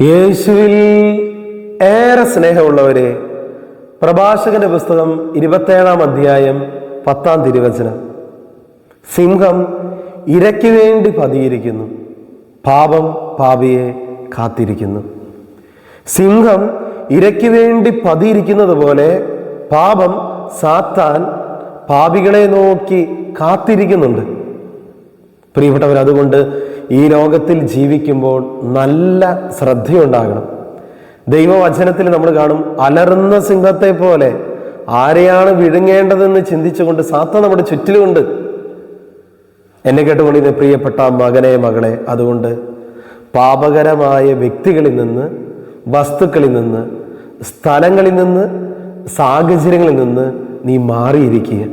യേശുവിൽ ഏറെ സ്നേഹമുള്ളവരെ പ്രഭാഷകന്റെ പുസ്തകം ഇരുപത്തേഴാം അധ്യായം പത്താം തിരുവചനം. സിംഹം ഇരയ്ക്ക് വേണ്ടി പതിയിരിക്കുന്നു. പാപം പാപിയെ കാത്തിരിക്കുന്നു. സിംഹം ഇരയ്ക്ക് വേണ്ടി പതിയിരിക്കുന്നത് പോലെ പാപം സാത്താൻ പാപികളെ നോക്കി കാത്തിരിക്കുന്നുണ്ട്. പ്രിയപ്പെട്ടവർ അതുകൊണ്ട് ഈ ലോകത്തിൽ ജീവിക്കുമ്പോൾ നല്ല ശ്രദ്ധയുണ്ടാകണം. ദൈവവചനത്തിൽ നമ്മൾ കാണും അലറുന്ന സിംഹത്തെ പോലെ ആരെയാണ് വിഴുങ്ങേണ്ടതെന്ന് ചിന്തിച്ചുകൊണ്ട് സാത്ത നമ്മുടെ ചുറ്റിലുമുണ്ട്. എന്നെ കേട്ടുകൊണ്ടിരുന്ന പ്രിയപ്പെട്ട മകനെ മകളെ അതുകൊണ്ട് പാപകരമായ വ്യക്തികളിൽ നിന്ന് വസ്തുക്കളിൽ നിന്ന് സ്ഥലങ്ങളിൽ നിന്ന് സാഹചര്യങ്ങളിൽ നിന്ന് നീ മാറിയിരിക്കുക.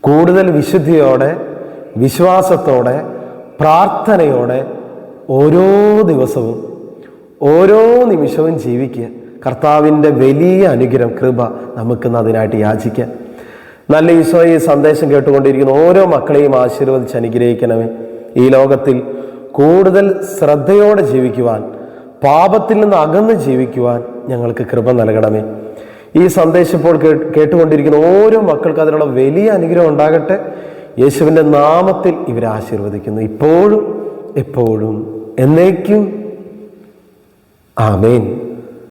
കൂടുതൽ വിശുദ്ധിയോടെ വിശ്വാസത്തോടെ പ്രാർത്ഥനയോടെ ഓരോ ദിവസവും ഓരോ നിമിഷവും ജീവിക്കുക. കർത്താവിന്റെ വലിയ അനുഗ്രഹം കൃപ നമുക്കിന്ന് അതിനായിട്ട് യാചിക്കാം. നല്ല ഈശോ ഈ സന്ദേശം കേട്ടുകൊണ്ടിരിക്കുന്ന ഓരോ മക്കളെയും ആശീർവദിച്ച് അനുഗ്രഹിക്കണമേ. ഈ ലോകത്തിൽ കൂടുതൽ ശ്രദ്ധയോടെ ജീവിക്കുവാൻ പാപത്തിൽ നിന്ന് അകന്ന് ജീവിക്കുവാൻ ഞങ്ങൾക്ക് കൃപ നൽകണമേ. ഈ സന്ദേശം ഇപ്പോൾ കേട്ടുകൊണ്ടിരിക്കുന്ന ഓരോ മക്കൾക്ക് അതിനുള്ള വലിയ അനുഗ്രഹം ഉണ്ടാകട്ടെ. യേശുവിന്റെ നാമത്തിൽ ഇവരെ ആശീർവദിക്കുന്നു. ഇപ്പോഴും എപ്പോഴും എന്നേക്കും. ആമേൻ.